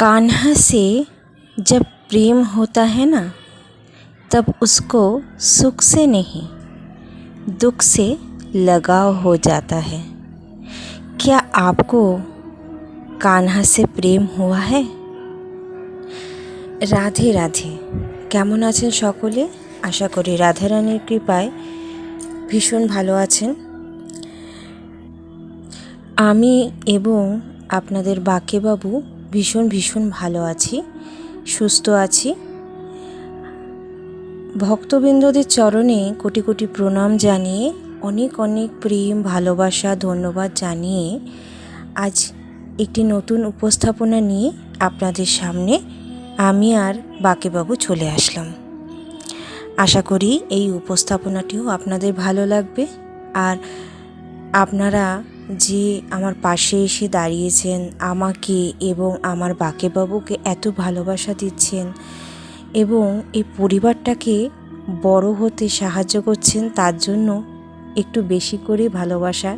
कान्हा से जब प्रेम होता है ना तब उसको सुख से नहीं दुख से लगाव हो जाता है क्या आपको কানহা সে প্রেম হুয়া হ্যায় রাধে রাধে কেমন আছেন সকলে আশা করি রাধারানীর কৃপায় ভীষণ ভালো আছেন আমি এবং আপনাদের বাকেবাবু ভীষণ ভীষণ ভালো আছি, সুস্থ আছি। ভক্তবৃন্দদের চরণে কোটি কোটি প্রণাম জানিয়ে, অনেক অনেক প্রেম, ভালোবাসা, ধন্যবাদ জানিয়ে আজ একটি নতুন উপস্থাপনা নিয়ে আপনাদের সামনে আমি আর বাকেবাবু চলে আসলাম। আশা করি এই উপস্থাপনাটিও আপনাদের ভালো লাগবে। আর আপনারা যে আমার পাশে এসে দাঁড়িয়েছেন আমাকে এবং আমার বাকেবাবুকে এত ভালোবাসা দিচ্ছেন এবং এই পরিবারটাকে বড় হতে সাহায্য করছেন, তার জন্য একটু বেশি করে ভালোবাসা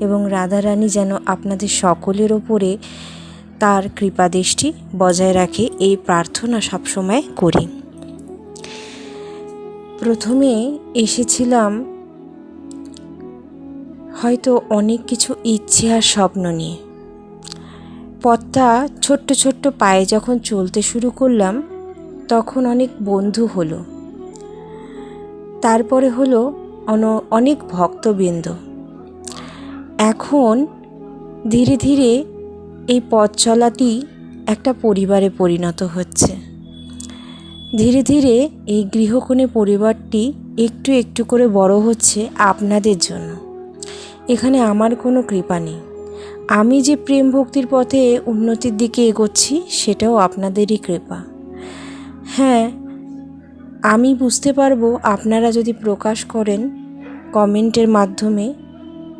এবং রাধারানী যেন আপনাদের সকলের ওপরে তার কৃপাদৃষ্টি বজায় রাখে, এই প্রার্থনা সবসময় করি। প্রথমে এসেছিলাম হয়তো অনেক কিছু ইচ্ছে আর স্বপ্ন নিয়ে। পথটা ছোট্ট ছোট্ট পায়ে যখন চলতে শুরু করলাম, তখন অনেক বন্ধু হলো। তারপরে হলো অনেক ভক্তবৃন্দ। এখন ধীরে ধীরে এই পথ চলাটি একটা পরিবারে পরিণত হচ্ছে। ধীরে ধীরে এই গৃহকোণে পরিবারটি একটু একটু করে বড় হচ্ছে আপনাদের জন্য। এখানে আমার কোনো কৃপা নেই। আমি যে প্রেম ভক্তির পথে উন্নতির দিকে এগোচ্ছি, সেটাও আপনাদেরই কৃপা। হ্যাঁ আমি বুঝতে পারব আপনারা যদি প্রকাশ করেন কমেন্টের মাধ্যমে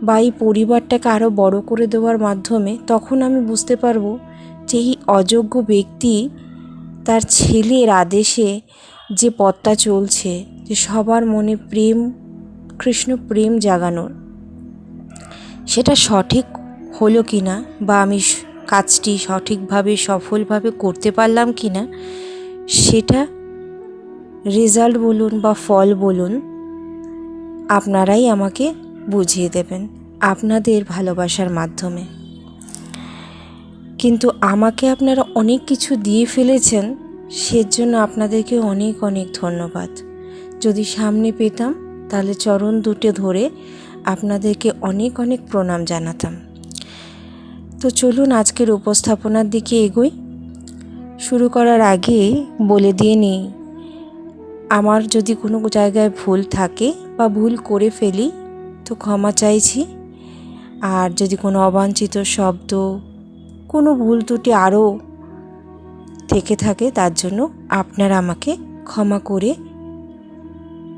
বা এই পরিবারটাকে আরও বড় করে দেওয়ার মাধ্যমে, তখন আমি বুঝতে পারব যে এই অযোগ্য ব্যক্তি তার ছেলের আদেশে যে পথটা চলছে, যে সবার মনে প্রেম, কৃষ্ণ প্রেম জাগানোর। সেটা সঠিক হলো কি না বা আমি কাজটি সঠিকভাবে, সফলভাবে করতে পারলাম কি না, সেটা রেজাল্ট বলুন বা ফল বলুন, আপনারাই আমাকে বুঝিয়ে দেবেন আপনাদের ভালোবাসার মাধ্যমে। কিন্তু আমাকে আপনারা অনেক কিছু দিয়ে ফেলেছেন, সেজন্য আপনাদেরকে অনেক অনেক ধন্যবাদ। যদি সামনে পেতাম, তাহলে চরণ দুটো ধরে আপনাদেরকে অনেক অনেক প্রণাম জানাতাম। তো চলুন আজকের উপস্থাপনার দিকে এগোই। শুরু করার আগে বলে দিয়ে নিই, আমার যদি কোনো জায়গায় ভুল থাকে বা ভুল করে ফেলি, তো ক্ষমা চাইছি। আর যদি কোনো অবাঞ্ছিত শব্দ, কোনো ভুল ত্রুটি আরও থেকে থাকে, তার জন্য আপনারা আমাকে ক্ষমা করে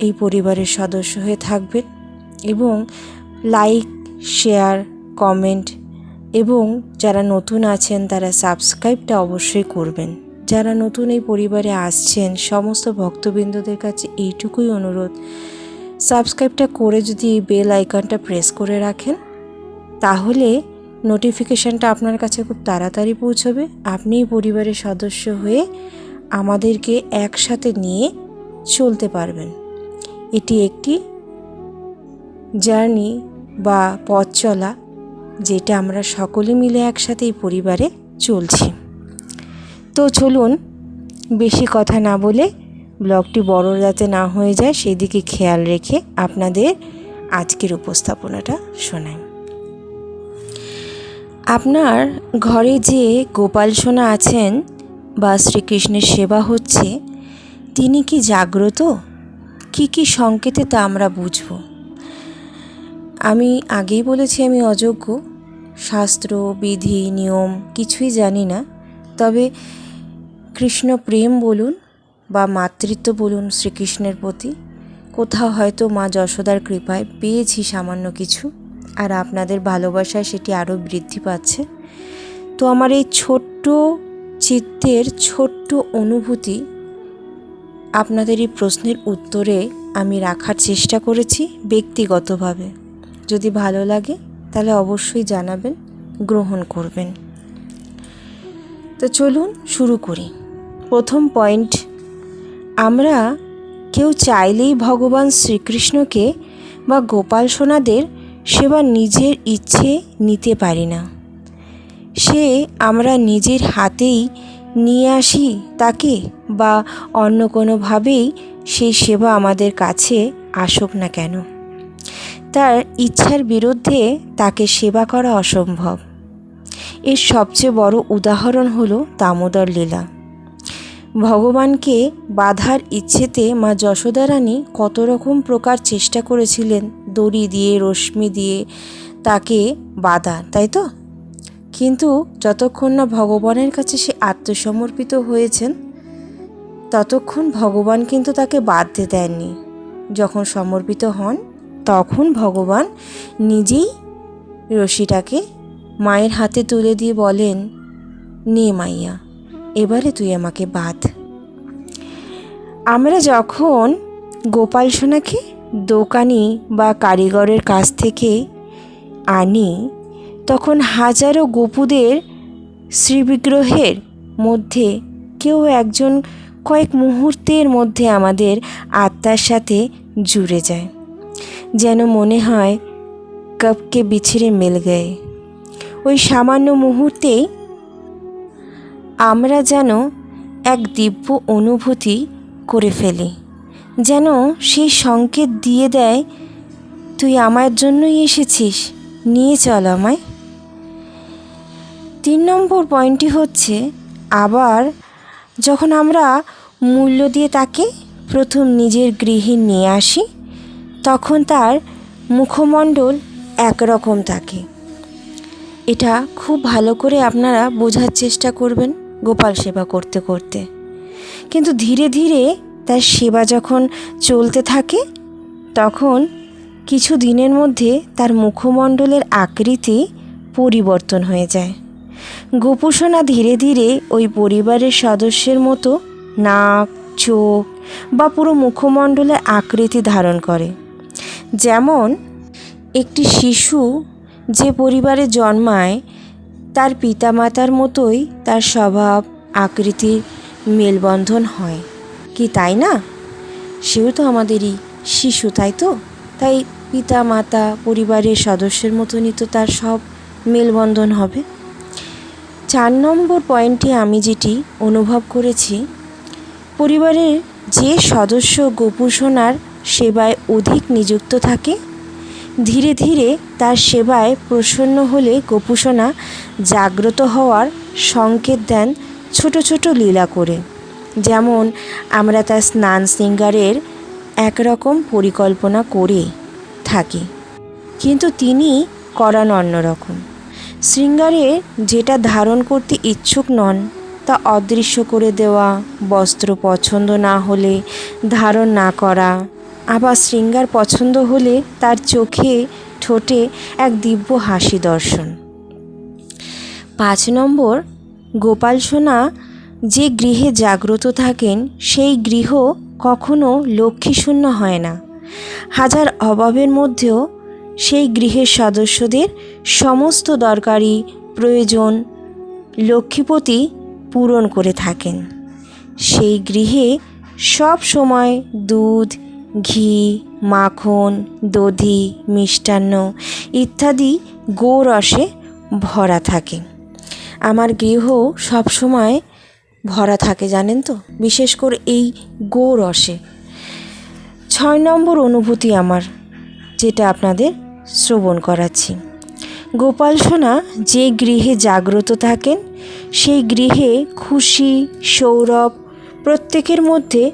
এই পরিবারের সদস্য হয়ে থাকবেন। এবং লাইক, শেয়ার, কমেন্ট এবং যারা নতুন আছেন তারা সাবস্ক্রাইবটা অবশ্যই করবেন। যারা নতুন এই পরিবারে আসছেন, সমস্ত ভক্তবৃন্দদের কাছে এইটুকুই অনুরোধ, সাবস্ক্রাইবটা করে যদি বেল আইকনটা প্রেস করে রাখেন, তাহলে নোটিফিকেশানটা আপনার কাছে খুব তাড়াতাড়ি পৌঁছবে। আপনি পরিবারের সদস্য হয়ে আমাদেরকে একসাথে নিয়ে চলতে পারবেন। এটি একটি জার্নি বা পথ চলা, যেটা আমরা সকলে মিলে একসাথে এই পরিবারে চলছি। তো চলুন, বেশি কথা না বলে ব্লগটি বড় যাতে না হয়ে যায় সেই দিকে খেয়াল রেখে আপনাদের আজকের উপস্থাপনাটা শোনাই। আপনার ঘরে যে গোপাল সোনা আছেন বা শ্রীকৃষ্ণের সেবা হচ্ছে, তিনি কি জাগ্রত? কি কি সংকেতে তা আমরা বুঝব? আমি আগেই বলেছি আমি অযোগ্য। শাস্ত্র, বিধি, নিয়ম কিছুই জানি না। তবে কৃষ্ণ প্রেম বলুন বা মাতৃত্ব বলুন শ্রীকৃষ্ণের প্রতি, কোথাও হয়তো মা যশোদার কৃপায় পেয়েছি সামান্য কিছু আর আপনাদের ভালোবাসায় সেটি আরও বৃদ্ধি পাচ্ছে। তো আমার এই ছোট্ট চিত্তের ছোট্ট অনুভূতি আপনাদের এই প্রশ্নের উত্তরে আমি রাখার চেষ্টা করেছি ব্যক্তিগতভাবে। যদি ভালো লাগে, তাহলে অবশ্যই জানাবেন, গ্রহণ করবেন। তো চলুন শুরু করি। প্রথম পয়েন্ট, আমরা কেউ চাইলেই ভগবান শ্রীকৃষ্ণকে বা গোপাল সোনাদের সেবা নিজের ইচ্ছে নিতে পারি না। সে আমরা নিজের হাতেই নিয়ে আসি তাকে বা অন্য কোনোভাবেই সেই সেবা আমাদের কাছে আসুক না কেন। তার ইচ্ছার বিরুদ্ধে তাকে সেবা করা অসম্ভব। এর সবচেয়ে বড় উদাহরণ হলো দামোদর লীলা। ভগবানকে বাধার ইচ্ছেতে মা যশোদা রানী কত রকম প্রকার চেষ্টা করেছিলেন, দড়ি দিয়ে, রশ্মি দিয়ে, তাকে বাধা, তাই তো? কিন্তু যতক্ষণ না ভগবানের কাছে সে আত্মসমর্পিত হয়েছেন, ততক্ষণ ভগবান কিন্তু তাকে বাঁধতে দেননি। যখন সমর্পিত হন তখন ভগবান নিজেই রশিটাকে মায়ের হাতে তুলে দিয়ে বলেন, নে মাইয়া, এবারে তুই আমাকে বাঁধ। আমরা যখন গোপাল সোনাকে দোকানি বা কারিগরের কাছ থেকে আনি, তখন হাজারো গোপুদের শ্রীবিগ্রহের মধ্যে কেউ একজন কয়েক মুহূর্তের মধ্যে আমাদের আত্মার সাথে জুড়ে যায়। যেন মনে হয় কবকে বিছড়ে মিল গয়ে। ওই সামান্য মুহূর্তেই আমরা যেন এক দিব্য অনুভূতি করে ফেলি, যেন সেই সংকেত দিয়ে দেয়, তুই আমার জন্যই এসেছিস, নিয়ে চল আমায়। তিন নম্বর পয়েন্টটি হচ্ছে, আবার যখন আমরা মূল্য দিয়ে তাকে প্রথম নিজের গৃহে নিয়ে আসি তখন তার মুখমণ্ডল একরকম থাকে। এটা খুব ভালো করে আপনারা বোঝার চেষ্টা করবেন গোপাল সেবা করতে করতে। কিন্তু ধীরে ধীরে তার সেবা যখন চলতে থাকে, তখন কিছু দিনের মধ্যে তার মুখমণ্ডলের আকৃতি পরিবর্তন হয়ে যায়। গোপুসোনা ধীরে ধীরে ওই পরিবারের সদস্যের মতো নাক, চোখ বা পুরো মুখমণ্ডলের আকৃতি ধারণ করে। যেমন একটি শিশু যে পরিবারে জন্মায়, তার পিতামাতার মতোই তার স্বভাব, আকৃতির মেলবন্ধন হয়। কি তাই না? সেও তো আমাদেরই শিশু, তাই তো? তাই পিতা মাতা পরিবারের সদস্যের মতনই তো তার সব মেলবন্ধন হবে। চার নম্বর পয়েন্টে আমি যেটি অনুভব করেছি, পরিবারের যে সদস্য গোপুসোনার সেবায় অধিক নিযুক্ত থাকে। ধীরে ধীরে তার সেবায় প্রসন্ন হলে গোপুসোনা জাগ্রত হওয়ার সংকেত দেন ছোট ছোট লীলা করে। যেমন, আমরা তার স্নান শৃঙ্গারের একরকম পরিকল্পনা করে থাকি। কিন্তু তিনি করান অন্যরকম শৃঙ্গারে যেটা ধারণ করতে ইচ্ছুক নন, তা অদৃশ্য করে দেওয়া, বস্ত্র পছন্দ না হলে ধারণ না করা আবার শৃঙ্গার পছন্দ হলে তার চোখে ঠোঁটে এক দিব্য হাসি দর্শন। পাঁচ নম্বর, গোপাল সোনা যে গৃহে জাগ্রত থাকেন, সেই গৃহ কখনো লক্ষ্মীশূন্য হয় না। হাজার অভাবের মধ্যেও সেই গৃহের সদস্যদের সমস্ত দরকারি প্রয়োজন লক্ষ্মীপতি পূরণ করে থাকেন। সেই গৃহে সব সময় দুধ ঘি, মাখন, দধি, মিষ্টান্ন ইত্যাদি গোরসে ভরা থাকে। আমার গৃহ সবসময় ভরা থাকে, জানেন তো? বিশেষ করে এই গোরসে। ছয় নম্বর অনুভূতি আমার, যেটা আপনাদের শ্রবণ করাচ্ছি। গোপাল সোনা যে গৃহে জাগ্রত থাকেন, সেই গৃহে খুশি, সৌরভ প্রত্যেকের মধ্যে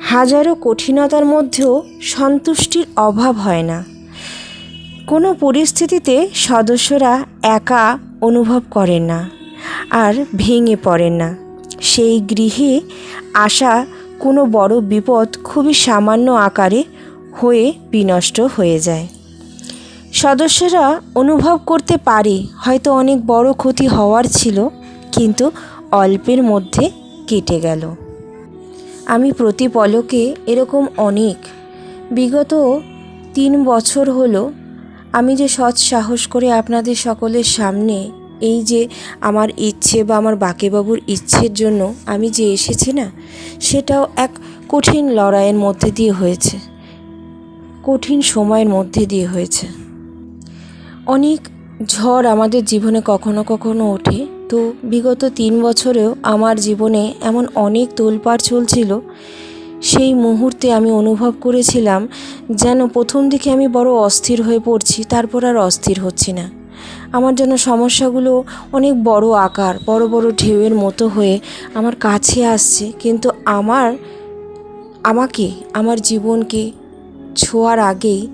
হাজারো কঠিনতার মধ্যেও সন্তুষ্টির অভাব হয় না। কোনো পরিস্থিতিতে সদস্যরা একা অনুভব করেন না আর ভেঙে পড়েন না। সেই গৃহে আসা কোনো বড় বিপদ খুবই সামান্য আকারে হয়ে বিনষ্ট হয়ে যায়। সদস্যরা অনুভব করতে পারে হয়তো অনেক বড় ক্ষতি হওয়ার ছিল, কিন্তু অল্পের মধ্যে কেটে গেল। আমি প্রতি পলকে এরকম অনেক। বিগত তিন বছর হলো আমি যে সৎ সাহস করে আপনাদের সকলের সামনে এই যে আমার ইচ্ছে বা আমার বাকেবাবুর ইচ্ছের জন্য আমি যে এসেছি না, সেটাও এক কঠিন লড়াইয়ের মধ্যে দিয়ে হয়েছে। কঠিন সময়ের মধ্যে দিয়ে হয়েছে। অনেক ঝড় আমাদের জীবনে কখনো কখনো ওঠে। তো বিগত তিন বছরেও আমার জীবনে এমন অনেক তোলপাড় চলছিল। সেই মুহূর্তে আমি অনুভব করেছিলাম যেন প্রথম দিকে আমি বড় অস্থির হয়ে পড়ছি, তারপর আর অস্থির হচ্ছি না। আমার যেন সমস্যাগুলো অনেক বড় আকার, বড় বড় ঢেউয়ের মতো হয়ে আমার কাছে আসছে। কিন্তু আমার, আমাকে, আমার জীবনকে ছোঁয়ার আগেই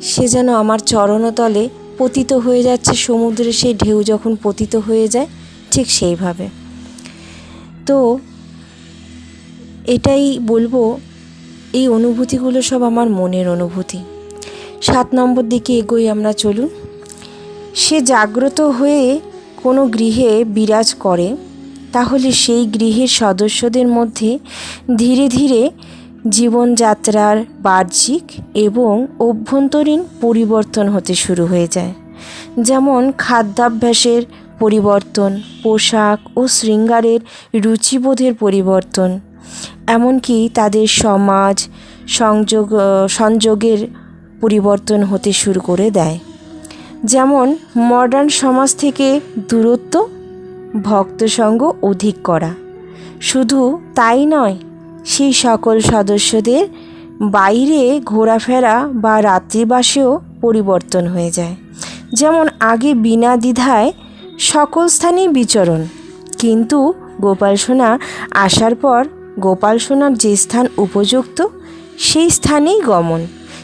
সে যেন আমার চরণতলে পতিত হয়ে যাচ্ছে। সমুদ্রে সেই ঢেউ যখন পতিত হয়ে যায় ঠিক সেইভাবে। তো এটাই বলব, এই অনুভূতিগুলো সব আমার মনের অনুভূতি। সাত নম্বর দিকে এগোই আমরা, চলুন। সে জাগ্রত হয়ে কোনো গৃহে বিরাজ করে, তাহলে সেই গৃহের সদস্যদের মধ্যে ধীরে ধীরে জীবনযাত্রার বাহ্যিক এবং অভ্যন্তরীণ পরিবর্তন হতে শুরু হয়ে যায়। যেমন খাদ্যাভ্যাসের পরিবর্তন, পোশাক ও শৃঙ্গারের রুচিবোধের পরিবর্তন। এমনকি তাদের সমাজ, সংযোগ সংযোগের পরিবর্তন হতে শুরু করে দেয়। যেমন মডার্ন সমাজ থেকে দূরত্ব, ভক্তসঙ্গ অধিক করা। শুধু তাই নয়, সেই সকল সদস্যদের বাইরে ঘোরাফেরা বা রাত্রিবাসেও পরিবর্তন হয়ে যায়। যেমন, আগে বিনা দ্বিধায় সকল স্থানেই বিচরণ। কিন্তু গোপাল সোনা আসার পর গোপাল সোনার যে স্থান উপযুক্ত, সেই স্থানেই গমন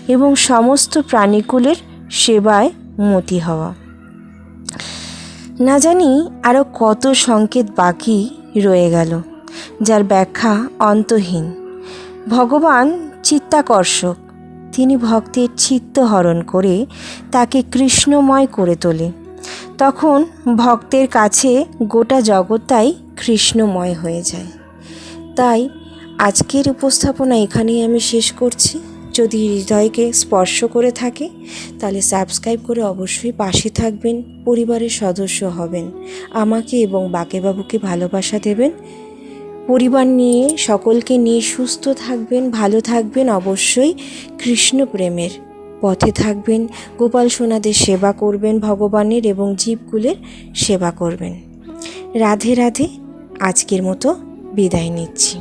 এবং সমস্ত প্রাণীকুলের সেবায় মতি হওয়া। না জানি আরও কত সংকেত বাকি রয়ে গেল, যার ব্যাখ্যা অন্তহীন। ভগবান চিত্তাকর্ষক, তিনি ভক্তের চিত্ত হরণ করে তাকে কৃষ্ণময় করে তোলে। তখন ভক্তের কাছে গোটা জগৎটাই কৃষ্ণময় হয়ে যায়। তাই আজকের উপস্থাপনা এখানেই আমি শেষ করছি। যদি হৃদয়কে স্পর্শ করে থাকে, তাহলে সাবস্ক্রাইব করে অবশ্যই পাশে থাকবেন, পরিবারের সদস্য হবেন, আমাকে এবং বাকেবাবুকে ভালোবাসা দেবেন। পরিবার নিয়ে সকলকে নিয়ে সুস্থ থাকবেন, ভালো থাকবেন, অবশ্যই কৃষ্ণ প্রেমের পথে থাকবেন, গোপাল সোনাদের সেবা করবেন ভগবানের এবং জীবকুলের সেবা করবেন। রাধে রাধে, আজকের মতো বিদায় নিচ্ছি।